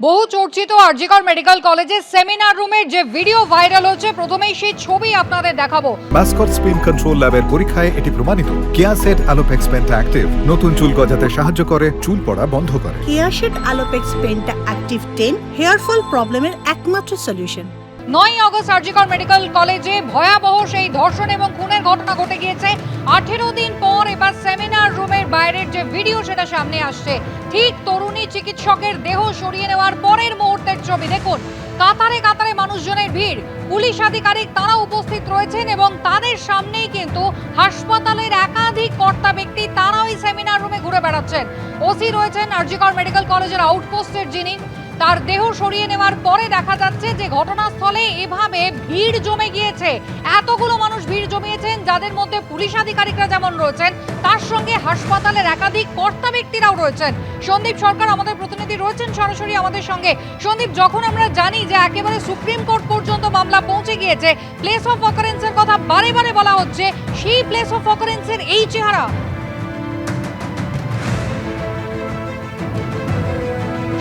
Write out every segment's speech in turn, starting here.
বহু চর্চিত আরজিকর মেডিকেল কলেজের সেমিনার রুমের যে ভিডিও ভাইরাল হচ্ছে প্রথমেই সেই ছবি আপনাদের দেখাবো। মাস্কট স্পিন কন্ট্রোল ল্যাবের পরীক্ষায় এটি প্রমাণিত। কিয়াসেট আলোপেক্স পেন্ট অ্যাক্টিভ নতুন চুল গজাতে সাহায্য করে চুল পড়া বন্ধ করে। কিয়াসেট আলোপেক্স পেন্ট অ্যাক্টিভ টেন হেয়ার ফল প্রবলেমের একমাত্র সলিউশন নয় আগস্ট আরজিকর মেডিকেল কলেজে ভয়াবহ সেই ধর্ষণ এবং খুনের ঘটনা ঘটে গিয়েছে। আঠেরো দিন পর এবার সেমিনার রুমের বাইরের যে ভিডিও সেটা সামনে আসছে। ঠিক তরুণী চিকিৎসকের দেহ সরিয়ে নেওয়ার পরের মুহূর্তের ছবি, দেখুন। কাতারে কাতারে মানুষজনের ভিড়। পুলিশ আধিকারিক তারা উপস্থিত রয়েছেন এবং তাদের সামনেই কিন্তু হাসপাতালের একাধিক কর্তা ব্যক্তি তারা ওই সেমিনার রুমে ঘুরে বেড়াচ্ছেন। ওসি রয়েছেন আরজিকর মেডিকেল কলেজের আউটপোস্টের যিনি। তার দেহ সরিয়ে নেওয়ার পরে দেখা যাচ্ছে যে ঘটনাস্থলে এভাবে ভিড় জমে গিয়েছে। এতগুলো মানুষ ভিড় জমিয়েছেন, যাদের মধ্যে পুলিশ আধিকারিকরা যেমন রয়েছেন, তার সঙ্গে হাসপাতালের একাধিক কর্তা ব্যক্তিরাও রয়েছেন। সন্দীপ সরকার আমাদের প্রতিনিধি রয়েছেন সরাসরি আমাদের সঙ্গে। সন্দীপ, যখন আমরা জানি যে একেবারে সুপ্রিম কোর্ট পর্যন্ত মামলা পৌঁছে গিয়েছে প্লেস অফ অকারেন্সের কথা বারে বারে বলা হচ্ছে, সেই প্লেস অফ অকারেন্সের এই চেহারা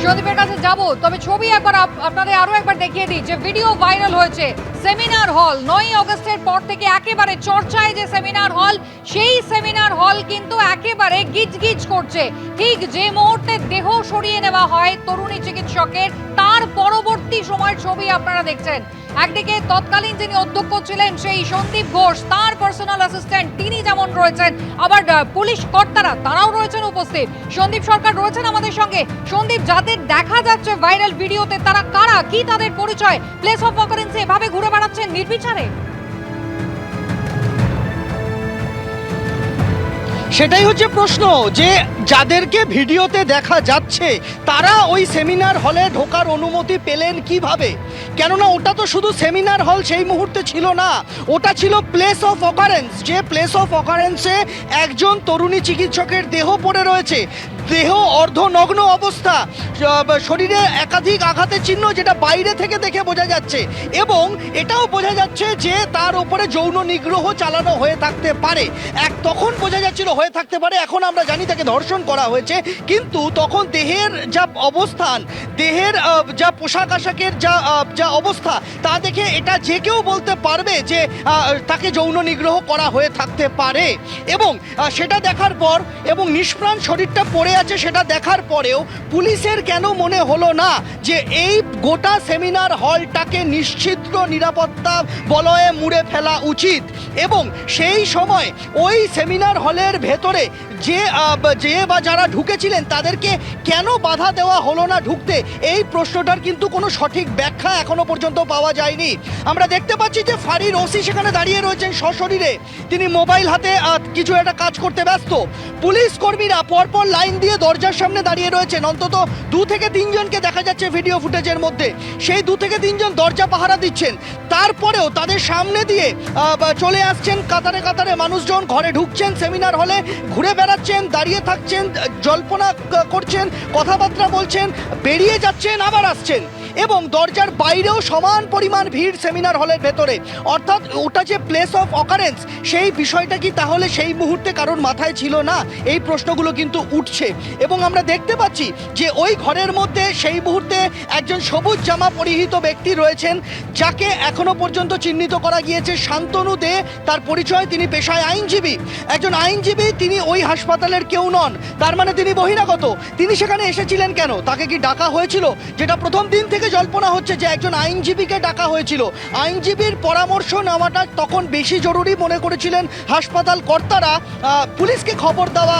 সন্দীপের কাছে যাব। তবে ছবি একবার আপনাদের আরও একবার দেখিয়ে দিই যে ভিডিও ভাইরাল হয়েছে। Seminar hall. নয় অগস্টের পর থেকে একেবারে চর্চায় যে সেমিনার হল, সেই সেমিনার হল কিন্তু একেবারে গিজগিজ করছে। ঠিক যে মুহূর্তে দেহ সরিয়ে নেওয়া হয় তরুণী চিকিৎসকের, তার পরবর্তী সময়ের ছবি আপনারা দেখছেন। একদিকে তৎকালীন যিনি অধ্যক্ষ ছিলেন সেই সন্দীপ ঘোষ, তার পার্সোনাল অ্যাসিস্ট্যান্ট তিনি যেমন রয়েছেন, আবার পুলিশ কর্তারা তারাও রয়েছেন উপস্থিত। সন্দীপ সরকার রয়েছেন আমাদের সঙ্গে। সন্দীপ, যাদের দেখা যাচ্ছে ভাইরাল ভিডিওতে তারা কারা? কি তাদের পরিচয়? প্লেস অফ অকারেন্সে এভাবে ঘুরে বেড়াচ্ছেন নির্বিচারে। সেটাই হচ্ছে প্রশ্ন যে যাদেরকে ভিডিওতে দেখা যাচ্ছে, তারা ওই সেমিনার হলে ঢোকার অনুমতি পেলেন কীভাবে? কেননা ওটা তো শুধু সেমিনার হল, সেই মুহূর্তে ছিল না। ওটা ছিল প্লেস অফ অকারেন্স যে প্লেস অফ অকারেন্সে একজন তরুণী চিকিৎসকের দেহ পড়ে রয়েছে। দেহ অর্ধনগ্ন অবস্থা শরীরে একাধিক আঘাতের চিহ্ন যেটা বাইরে থেকে দেখে বোঝা যাচ্ছে। এবং এটাও বোঝা যাচ্ছে যে তার উপরে যৌন নিগ্রহ চালানো হয়ে থাকতে পারে। এক তখন বোঝা যাচ্ছিল হয়ে থাকতে পারে, এখন আমরা জানি তাকে ধর্ষণ করা হয়েছে। কিন্তু তখন দেহের যা অবস্থান, দেহের যা পোশাক আশাকের যা যা অবস্থা, তা দেখে এটা যে কেউ বলতে পারবে যে তাকে যৌন নিগ্রহ করা হয়ে থাকতে পারে। এবং সেটা দেখার পর এবং নিষ্প্রাণ শরীরটা পড়ে আছে সেটা দেখার পরেও পুলিশের কেন মনে হলো না যে, এই গোটা সেমিনার হলটাকে নিশ্চিদ্র নিরাপত্তা বলয়ে মুড়ে ফেলা উচিত। এবং সেই সময় ওই সেমিনার হলের ভেতরে যে যে বা যারা ঢুকেছিলেন, তাদেরকে কেন বাধা দেওয়া হলো না ঢুকতে? এই প্রশ্নটার কিন্তু কোনো সঠিক ব্যাখ্যা এখনও পর্যন্ত পাওয়া যায়নি। আমরা দেখতে পাচ্ছি যে ফাঁড়ির ওসি সেখানে দাঁড়িয়ে রয়েছেন সশরীরে। তিনি মোবাইল হাতে কিছু একটা কাজ করতে ব্যস্ত। পুলিশ কর্মীরা পরপর লাইন দিয়ে দরজার সামনে দাঁড়িয়ে রয়েছেন। অন্তত দু থেকে তিনজনকে দেখা যাচ্ছে ভিডিও ফুটেজের মধ্যে। সেই দু থেকে তিনজন দরজা পাহারা দিচ্ছেন। তারপরেও তাদের সামনে দিয়ে চলে আসছেন কাতারে কাতারে মানুষজন। ঘরে ঢুকছেন, সেমিনার হলে ঘুরে বেড়াচ্ছেন, দাঁড়িয়ে থাকছেন। জল্পনা করছেন কথাবার্তা বলছেন বেরিয়ে যাচ্ছেন আবার আসছেন। এবং দরজার বাইরেও সমান পরিমাণ ভিড় সেমিনার হলের ভেতরে। অর্থাৎ ওটা যে প্লেস অফ অকারেন্স সেই বিষয়টা কি তাহলে সেই মুহূর্তে কারোর মাথায় ছিল না? এই প্রশ্নগুলো কিন্তু উঠছে। এবং আমরা দেখতে পাচ্ছি যে ওই ঘরের মধ্যে সেই মুহূর্তে একজন সবুজ জামা পরিহিত ব্যক্তি রয়েছেন, যাকে এখনও পর্যন্ত চিহ্নিত করা গিয়েছে শান্তনু দে। তার পরিচয় তিনি পেশায় আইনজীবী। একজন আইনজীবী, তিনি ওই হাসপাতালের কেউ নন। তার মানে তিনি বহিরাগত। তিনি সেখানে এসেছিলেন কেন? তাকে কি ডাকা হয়েছিল? যেটা প্রথম দিন থেকে জল্পনা হচ্ছে যে একজন আইনজীবীকে ডাকা হয়েছিল। আইনজীবীর পরামর্শ নেওয়াটা তখন বেশি জরুরি মনে করেছিলেন হাসপাতাল কর্তারা। পুলিশকে খবর দেওয়া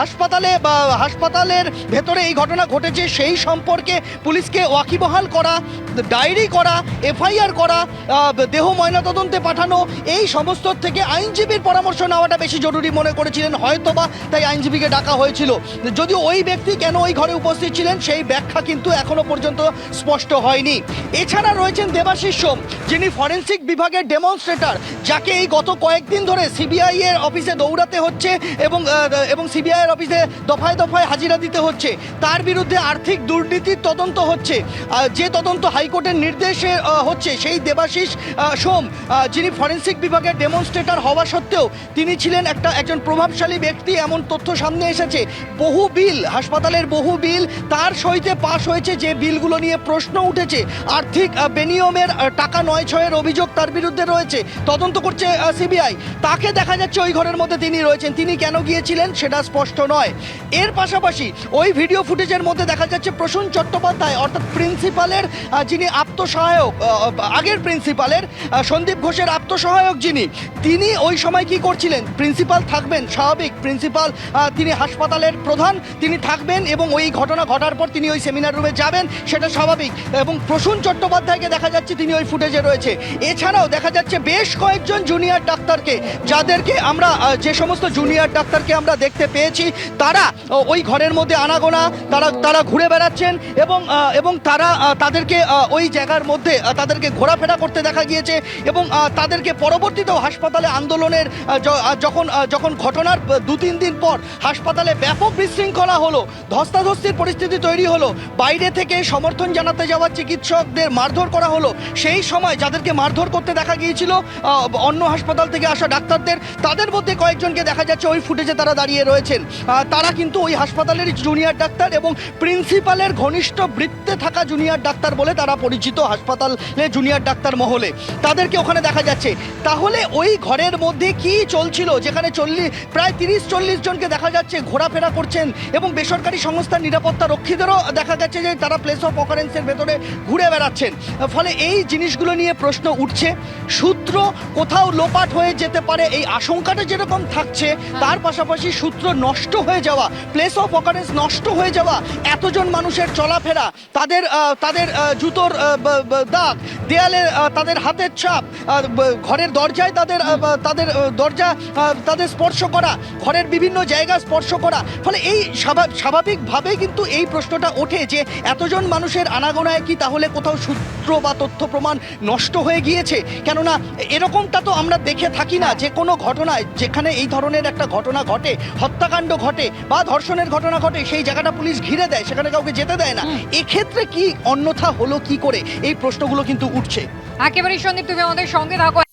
হাসপাতালে, বা, হাসপাতালের ভেতরে এই ঘটনা ঘটেছে, সেই সম্পর্কে পুলিশকে ওয়াকিবহাল করা, ডায়েরি করা, এফআইআর করা দেহ ময়নাতদন্তে পাঠানো, এই সমস্ত থেকে আইনজীবীর পরামর্শ নেওয়াটা বেশি জরুরি মনে করেছিলেন, হয়তোবা তাই আইনজীবীকে ডাকা হয়েছিল। যদিও ওই ব্যক্তি কেন ওই ঘরে উপস্থিত ছিলেন, সেই ব্যাখ্যা কিন্তু এখনও পর্যন্ত স্পষ্ট হয়নি। এছাড়া রয়েছেন দেবাশিস সোম, যিনি ফরেন্সিক বিভাগের ডেমনস্ট্রেটর, যাকে এই গত কয়েকদিন ধরে সিবিআই এর অফিসে দৌড়াতে হচ্ছে এবং এবং সিবিআই এর অফিসে দফায় দফায় হাজিরা দিতে হচ্ছে। তার বিরুদ্ধে আর্থিক দুর্নীতির তদন্ত হচ্ছে। যে তদন্ত হাইকোর্টের নির্দেশে হচ্ছে সেই দেবাশিস সোম যিনি ফরেন্সিক বিভাগের ডেমনস্ট্রেটর হওয়া সত্ত্বেও তিনি ছিলেন একটা, একজন প্রভাবশালী ব্যক্তি, এমন তথ্য সামনে এসেছে। বহু বিল, হাসপাতালের বহু বিল তার সইতে পাশ হয়েছে যে বিলগুলো নিয়ে প্রশ্ন উঠেছে। আর্থিক বেনিয়মের টাকা নয় ছয়ের অভিযোগ তার বিরুদ্ধে রয়েছে। তদন্ত করছে সিবিআই। তাকে দেখা যাচ্ছে ওই ঘরের মধ্যে তিনি রয়েছেন। তিনি কেন গিয়েছিলেন সেটা স্পষ্ট নয়। এর পাশাপাশি ওই ভিডিও ফুটেজের মধ্যে দেখা যাচ্ছে প্রসূন চট্টোপাধ্যায়, অর্থাৎ প্রিন্সিপালের যিনি আত্মসহায়ক আগের প্রিন্সিপালের সন্দীপ ঘোষের আত্মসহায়ক যিনি, তিনি ওই সময় কি করছিলেন? প্রিন্সিপাল থাকবেন, স্বাভাবিক। প্রিন্সিপাল তিনি হাসপাতালের প্রধান, তিনি থাকবেন এবং ওই ঘটনা ঘটার পর তিনি ওই সেমিনার রুমে যাবেন, সেটা স্বাভাবিক। এবং প্রসূন চট্টোপাধ্যায়কে দেখা যাচ্ছে তিনি ওই ফুটেজে রয়েছে। এছাড়াও দেখা যাচ্ছে বেশ কয়েকজন জুনিয়র ডাক্তারকে, যাদেরকে আমরা যে সমস্ত জুনিয়র ডাক্তারকে আমরা দেখতে পেয়েছি, তারা ওই ঘরের মধ্যে আনাগোনা, তারা তারা ঘুরে বেড়াচ্ছেন এবং এবং তারা তাদেরকে ওই জায়গার মধ্যে তাদেরকে ঘোরাফেরা করতে দেখা গিয়েছে এবং তাদেরকে পরবর্তীতেও হাসপাতালে আন্দোলনের যখন যখন ঘটনার দু তিন দিন পর হাসপাতালে ব্যাপক বিশৃঙ্খলা হলো, ধস্তাধস্তির পরিস্থিতি তৈরি হলো, বাইরে থেকে সমর্থন জানাতে যাওয়া চিকিৎসকদের মারধর করা হলো। সেই সময় যাদেরকে মারধর করতে দেখা গিয়েছিল অন্য হাসপাতাল থেকে আসা ডাক্তারদের, তাদের মধ্যে কয়েকজনকে দেখা যাচ্ছে ওই ফুটেজে তারা দাঁড়িয়ে রয়েছেন। তারা কিন্তু ওই হাসপাতালের জুনিয়র ডাক্তার এবং প্রিন্সিপালের ঘনিষ্ঠ বৃত্তে থাকা জুনিয়র ডাক্তার বলে তারা পরিচিত হাসপাতালে জুনিয়র ডাক্তার মহলে। তাদেরকে ওখানে দেখা যাচ্ছে। তাহলে ওই ঘরের মধ্যে কি চলছিল? যেখানে চল্লিশ প্রায় তিরিশ চল্লিশ জনকে দেখা যাচ্ছে, ঘোরাফেরা করছেন এবং বেসরকারি সংস্থার নিরাপত্তা রক্ষীদেরও দেখা যাচ্ছে যে তারা প্লেস অফ অকারেন্সের ভেতরে ঘুরে বেড়াচ্ছেন। ফলে এই জিনিসগুলো নিয়ে প্রশ্ন উঠছে সূত্র কোথাও লোপাট হয়ে যেতে পারে এই আশঙ্কাটা যেরকম থাকছে তার পাশাপাশি সূত্র নষ্ট হয়ে যাওয়া প্লেস অফ অকারেন্স নষ্ট হয়ে যাওয়া এতজন মানুষের চলাফেরা তাদের তাদের জুতোর দাগ দেয়ালে তাদের হাতের ছাপ ঘরের দরজায় তাদের তাদের দরজা তাদের স্পর্শ করা ঘরের বিভিন্ন জায়গা স্পর্শ করা। ফলে এই স্বাভা- স্বাভাবিকভাবেই কিন্তু এই প্রশ্নটা ওঠে যে এতজন মানুষের আনাগোনায় কি তাহলে কোথাও সূত্র বা তথ্য প্রমাণ নষ্ট হয়ে গিয়েছে? কেননা এরকমটা তো আমরা দেখে থাকি না। যে কোনো ঘটনায় যেখানে এই ধরনের একটা ঘটনা ঘটে হত্যাকাণ্ড ঘটে বা ধর্ষণের ঘটনা ঘটে সেই জায়গাটা পুলিশ ঘিরে দেয় সেখানে কাউকে যেতে দেয় না। এক্ষেত্রে কি অন্যথা হলো কি করে? এই প্রশ্নগুলো কিন্তু উঠছে। একেবারেই সন্দীপ তুমি আমাদের সঙ্গে থাকো।